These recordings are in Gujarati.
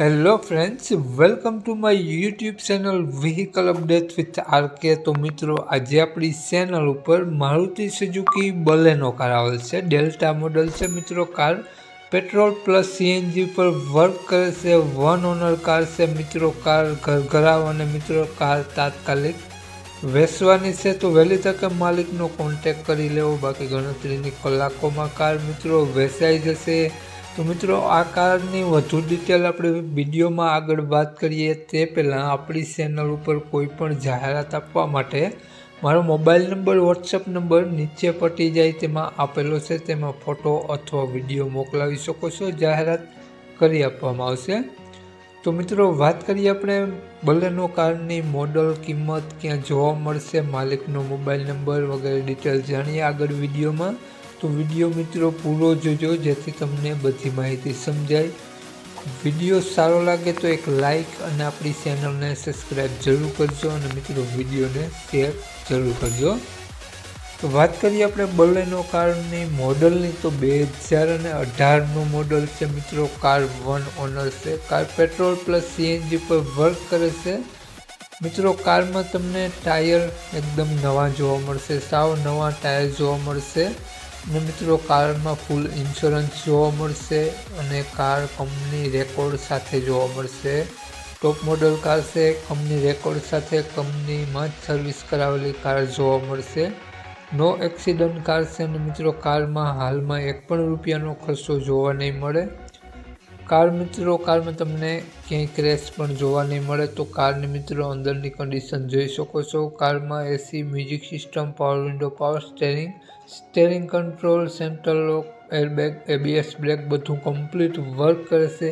Hello friends welcome to my YouTube channel vehicle update with RK તો મિત્રો, આજે આપણી ચેનલ ઉપર મારુતિ સુઝુકી બલેનો કાર આવેલ છે. ડેલ્ટા મોડલ છે મિત્રો કાર પેટ્રોલ પ્લસ સીએનજી પર વર્ક કરે છે. વન ઓનર કાર છે મિત્રો કાર ઘરઘરાવ અને મિત્રો કાર તાત્કાલિક વેચવાની છે. તો વહેલી તકે માલિકનો કોન્ટેક કરી લેવો. બાકી ગણતરીની કલાકોમાં કાર મિત્રો વેચાઈ જશે. તો મિત્રો, આ કારની વધુ ડિટેલ આપણે વિડીયોમાં આગળ વાત કરીએ તે પહેલાં આપણી ચેનલ ઉપર કોઈ પણ જાહેરાત આપવા માટે મારો મોબાઈલ નંબર વોટ્સઅપ નંબર નીચે પટી જાય તેમાં આપેલો છે. તેમાં ફોટો અથવા વીડિયો મોકલાવી શકો છો. જાહેરાત કરી આપવામાં આવશે. તો મિત્રો, વાત કરીએ આપણે બલેનો કારની મોડલ કિંમત ક્યાં જોવા મળશે, માલિકનો મોબાઈલ નંબર વગેરે ડિટેલ જાણીએ આગળ વિડીયોમાં. તો વીડિયો મિત્રો પૂરો જોજો, જેથી તમને બધી માહિતી સમજાય. વીડિયો સારો લાગે તો એક લાઈક અને આપણી ચેનલને સબસ્ક્રાઈબ જરૂર કરજો અને મિત્રો વિડીયોને શેર જરૂર કરજો. તો વાત કરીએ આપણે બલેનો કારની મોડલની. તો બે હજાર અને અઢારનું મોડલ છે મિત્રો, કાર વન ઓનર છે. કાર પેટ્રોલ પ્લસ સીએનજી પર વર્ક કરે છે. મિત્રો, કારમાં તમને ટાયર એકદમ નવા જોવા મળશે, સાવ નવા ટાયર જોવા મળશે. અને મિત્રો, કારમાં ફૂલ ઇન્સ્યોરન્સ જોવા મળશે અને કાર કંપની રેકોર્ડ સાથે જોવા મળશે. ટોપ મોડલ કાર છે, કંપની રેકોર્ડ સાથે કંપનીમાં જ સર્વિસ કરાવેલી કાર જોવા મળશે. નો એક્સિડન્ટ કાર છે અને મિત્રો, કારમાં હાલમાં એક પણ રૂપિયાનો ખર્ચો જોવા નહીં મળે. કાર મિત્રો કારમાં તમને ક્યાંય ક્રેશ પણ જોવા નહીં મળે, તો કારની મિત્રો અંદરની કન્ડિશન જોઈ શકો છો. કારમાં AC music system power window power steering steering control central lock airbag ABS brake બધું કમ્પ્લીટ વર્ક કરે છે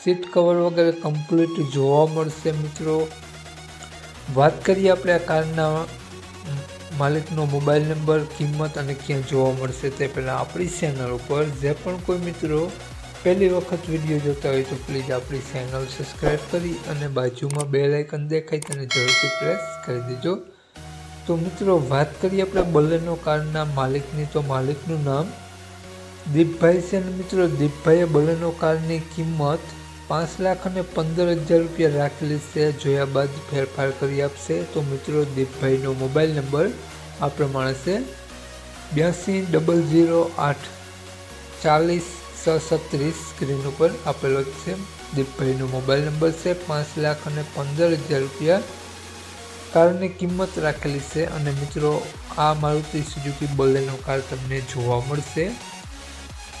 સીટ કવર વગેરે કમ્પ્લીટ જોવા મળશે મિત્રો. વાત કરીએ આપણે આ કારના માલિકનો મોબાઈલ નંબર કિંમત અને ક્યાં જોવા મળશે તે પહેલાં આપણી ચેનલ ઉપર. જે પણ કોઈ મિત્રો પહેલી વખત વીડિયો જોતા હોય તો પ્લીઝ આપણી ચેનલ સબસ્ક્રાઈબ કરી અને બાજુમાં બે લાઇકન દેખાય તેને જરૂરથી પ્રેસ કરી દેજો. તો મિત્રો, વાત કરીએ આપણે બલેનો કારના માલિકની. તો માલિકનું નામ દીપભાઈ છે અને મિત્રો, દીપભાઈએ બલેનો કારની કિંમત પાંચ લાખ અને પંદર હજાર રૂપિયા રાખેલી છે. જોયા બાદ ફેરફાર કરી આપશે. તો મિત્રો, દીપભાઈનો મોબાઈલ નંબર આ પ્રમાણે છે. બ્યાસી ડબલ ઝીરો આઠ ચાલીસ છ સ્ક્રીન ઉપર આપેલો છે. દીપભાઈનો મોબાઈલ નંબર છે પાંચ લાખ અને પંદર હજાર રૂપિયા. કારની કિંમત રાખેલી છે અને મિત્રો, આ મારુતિ સુઝુકી બલેનો કાર તમને જોવા મળશે.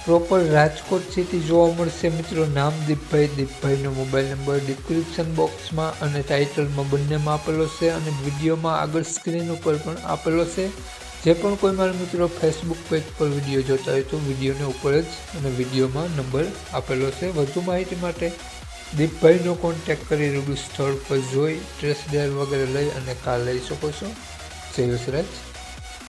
પ્રોપર રાજકોટ સિટી જોવા મળશે મિત્રો, નામ દીપભાઈ, દીપભાઈનો મોબાઈલ નંબર ડિસ્ક્રિપ્શન બોક્સમાં અને ટાઇટલમાં બંનેમાં આપેલો છે અને વિડીયોમાં આગળ સ્ક્રીન ઉપર પણ આપેલો છે. જે પણ કોઈ મારા મિત્રો ફેસબુક પેજ પર વીડિયો જોતા હોય તો વિડીયોને ઉપર જ અને વિડીયોમાં નંબર આપેલો છે. વધુ માહિતી માટે દીપભાઈનો કોન્ટેક કરી રૂબરૂ સ્થળ પર જોઈ ટ્રેસ ડેર વગેરે લઈ અને કાર લઈ શકો છો. જય